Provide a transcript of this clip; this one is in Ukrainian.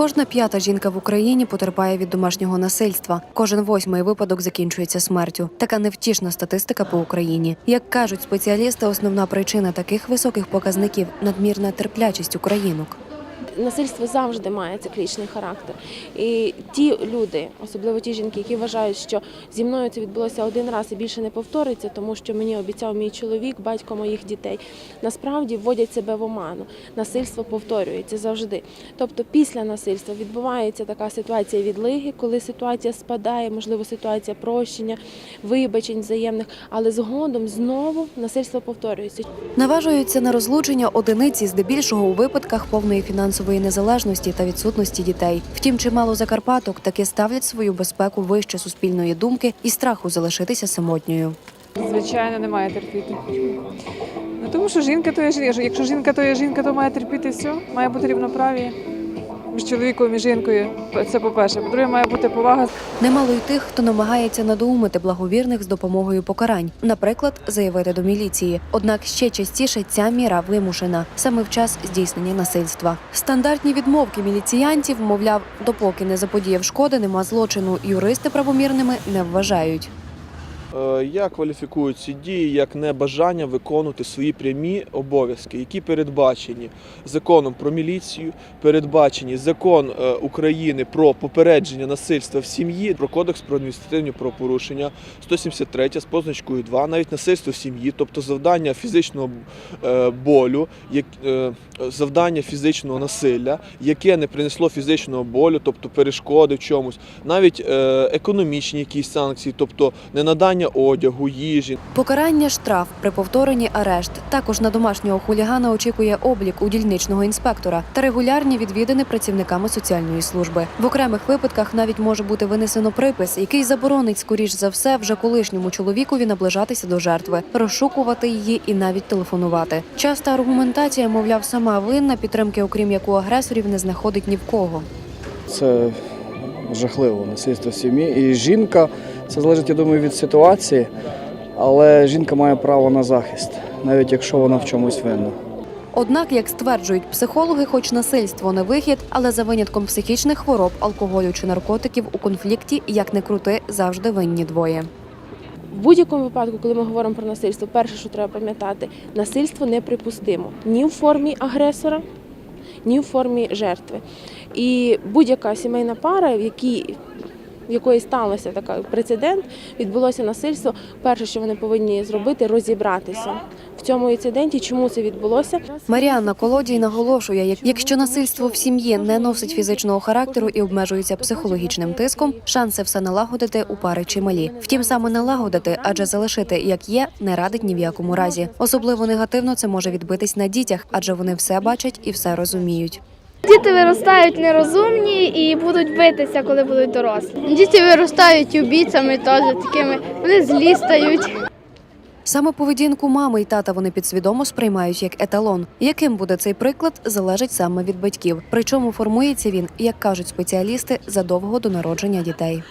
Кожна п'ята жінка в Україні потерпає від домашнього насильства. Кожен восьмий випадок закінчується смертю. Така невтішна статистика по Україні. Як кажуть спеціалісти, основна причина таких високих показників надмірна терплячість українок. Насильство завжди має циклічний характер. І ті люди, особливо ті жінки, які вважають, що зі мною це відбулося один раз і більше не повториться, тому що мені обіцяв мій чоловік, батько моїх дітей, насправді вводять себе в оману. Насильство повторюється завжди. Тобто, після насильства відбувається така ситуація відлиги, коли ситуація спадає, можливо, ситуація прощення, вибачень взаємних, але згодом знову насильство повторюється. Наважуються на розлучення одиниці, здебільшого у випадках повної фінансової незалежності та відсутності дітей. Втім, чимало закарпаток таки ставлять свою безпеку вище суспільної думки і страху залишитися самотньою. Звичайно, немає терпіти. Ну, тому що жінка то є жінка. Якщо жінка то є жінка, то має терпіти все. Має бути рівноправі між чоловіком і жінкою. Це по-перше. По-друге, має бути повага. Немало й тих, хто намагається надоумити благовірних з допомогою покарань, наприклад, заявити до міліції. Однак ще частіше ця міра вимушена саме в час здійснення насильства. Стандартні відмовки міліціянтів, мовляв, допоки не заподіяв шкоди, нема злочину. Юристи правомірними не вважають. Е, Я кваліфікую ці дії як небажання виконувати свої прямі обов'язки, які передбачені законом про міліцію, передбачені закон е, України про попередження насильства в сім'ї, про кодекс про адміністративні правопорушення 173 з позначкою 2, навіть насильство в сім'ї, тобто завдання фізичного е, болю, завдання фізичного насилля, яке не принесло фізичного болю, тобто перешкоди в чомусь, навіть економічні якісь санкції, тобто ненадання одягу, їжі. Покарання штраф при повторенні арешт. Також на домашнього хулігана очікує облік у дільничного інспектора та регулярні відвідини працівниками соціальної служби. В окремих випадках навіть може бути винесено припис, який заборонить, скоріш за все, вже колишньому чоловікові наближатися до жертви, розшукувати її і навіть телефонувати. Часта аргументація, мовляв, сама винна підтримки, окрім як у агресорів, не знаходить ні в кого. Це жахливо насильство сім'ї. І жінка, це залежить, я думаю, від ситуації, але жінка має право на захист, навіть якщо вона в чомусь винна. Однак, як стверджують психологи, хоч насильство не вихід, але за винятком психічних хвороб, алкоголю чи наркотиків у конфлікті, як не крути, завжди винні двоє. В будь-якому випадку, коли ми говоримо про насильство, перше, що треба пам'ятати, насильство неприпустимо ні в формі агресора, ні в формі жертви. І будь-яка сімейна пара, в якій в якої сталося така прецедент, відбулося насильство. Перше, що вони повинні зробити, розібратися в цьому інциденті, чому це відбулося. Маріанна Колодій наголошує, якщо насильство в сім'ї не носить фізичного характеру і обмежується психологічним тиском, шанси все налагодити у пари чималі. Втім, саме налагодити, адже залишити як є, не радить ні в якому разі. Особливо негативно це може відбитись на дітях, адже вони все бачать і все розуміють. Діти виростають нерозумні і будуть битися, коли будуть дорослі. Діти виростають убійцями теж такими, вони злі стають. Саме поведінку мами й тата вони підсвідомо сприймають як еталон. Яким буде цей приклад, залежить саме від батьків. Причому формується він, як кажуть спеціалісти, задовго до народження дітей.